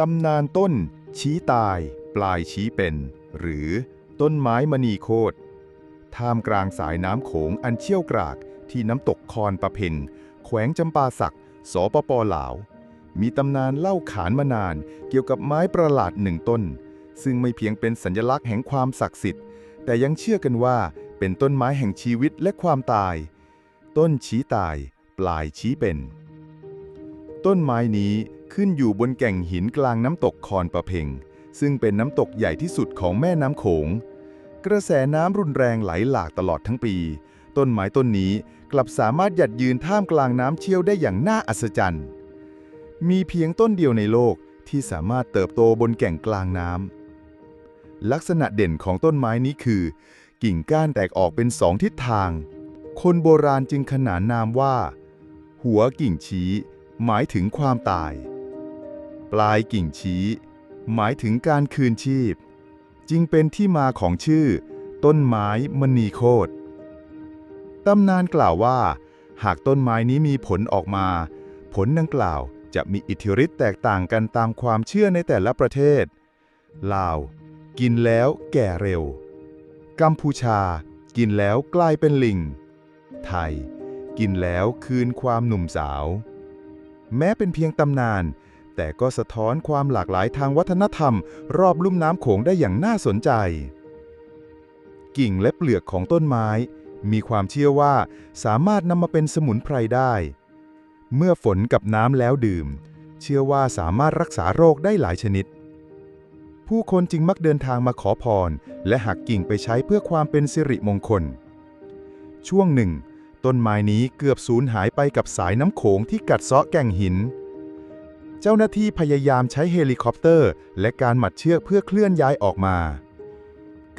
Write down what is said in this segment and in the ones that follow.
ตำนานต้น ชี้ตาย ปลายชี้เป็น หรือต้นไม้มณีโคตรท่ามกลางสายน้ำโขงอันเชี่ยวกรากที่น้ำตกคอนประเพงแขวงจำปาสักสปปลาว มีตำนานเล่าขานมานานเกี่ยวกับไม้ประหลาดหนึ่งต้น ซึ่งไม่เพียงเป็นสัญลักษณ์แห่งความศักดิ์สิทธิ์ แต่ยังเชื่อกันว่าเป็นต้นไม้แห่งชีวิตและความตาย ต้นชี้ตาย ปลายชี้เป็น ต้นไม้นี้ ขึ้นอยู่บนแก่งหินกลางน้ำตกคอนประเพงซึ่งเป็นน้ำตกใหญ่ที่สุดของแม่น้ำโขง กระแสน้ำรุนแรงไหลหลากตลอดทั้งปี ต้นไม้ต้นนี้กลับสามารถหยัดยืนท่ามกลางน้ำเชี่ยวได้อย่างน่าอัศจรรย์ มีเพียงต้นเดียวในโลกที่สามารถเติบโตบนแก่งกลางน้ำลักษณะเด่นของต้นไม้นี้คือ กิ่งก้านแตกออกเป็นสองทิศทาง คนโบราณจึงขนานนามว่า หัวกิ่งชี้ หมายถึงความตาย ลายกิ่งชี้ หมายถึงการคืนชีพ จึงเป็นที่มาของชื่อ ต้นไม้มณีโคตตำนานกล่าวว่า หากต้นไม้นี้มีผลออกมา ผลดังกล่าวจะมีอิทธิฤทธิ์แตกต่างกันตามความเชื่อในแต่ละประเทศ ลาว กินแล้วแก่เร็ว กัมพูชา กินแล้วกลายเป็นลิง ไทย กินแล้วคืนความหนุ่มสาว แม้เป็นเพียงตำนาน แต่ก็สะท้อนความหลากหลายทางวัฒนธรรม รอบลุ่มน้ำโขงได้อย่างน่าสนใจ กิ่งและเปลือกของต้นไม้ มีความเชื่อว่าสามารถนำมาเป็นสมุนไพรได้ เมื่อฝนกับน้ำแล้วดื่ม เชื่อว่าสามารถรักษาโรคได้หลายชนิด ผู้คนจึงมักเดินทางมาขอพร และหักกิ่งไปใช้เพื่อความเป็นสิริมงคล ช่วงหนึ่ง ต้นไม้นี้เกือบสูญหายไปกับสายน้ำโขงที่กัดเซาะแก่งหิน เจ้าหน้าที่พยายามใช้เฮลิคอปเตอร์ และการหมัดเชือกเพื่อเคลื่อนย้ายออกมา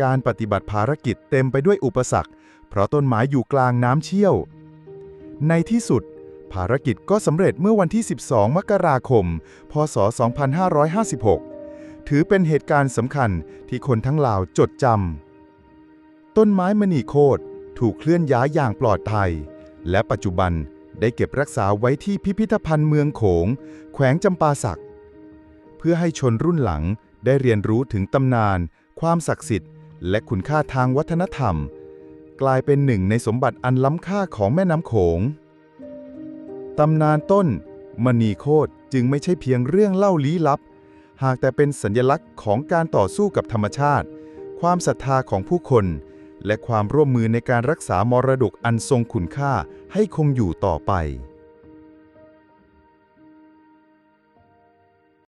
การปฏิบัติภารกิจเต็มไปด้วยอุปสรรค เพราะต้นไม้อยู่กลางน้ำเชี่ยว ในที่สุด ภารกิจก็สำเร็จเมื่อวันที่ 12 มกราคม พศ 2556 ถือเป็นเหตุการณ์สำคัญที่คนทั้งลาวจดจำต้นไม้มณีโคตรถูกเคลื่อนย้ายอย่างปลอดภัย และปัจจุบัน ได้เก็บรักษาไว้ที่พิพิธภัณฑ์เมืองโขง แขวงจำปาสัก เพื่อให้ชนรุ่นหลังได้เรียนรู้ถึงตำนาน ความศักดิ์สิทธิ์ และคุณค่าทางวัฒนธรรม กลายเป็นหนึ่งในสมบัติอันล้ำค่าของแม่น้ำโขง ตำนานต้น มณีโคตจึงไม่ใช่เพียงเรื่องเล่าลี้ลับ หากแต่เป็นสัญลักษณ์ของการต่อสู้กับธรรมชาติ ความศรัทธาของผู้คน และความร่วมมือในการรักษามรดกอันทรงคุณค่าให้คงอยู่ต่อไป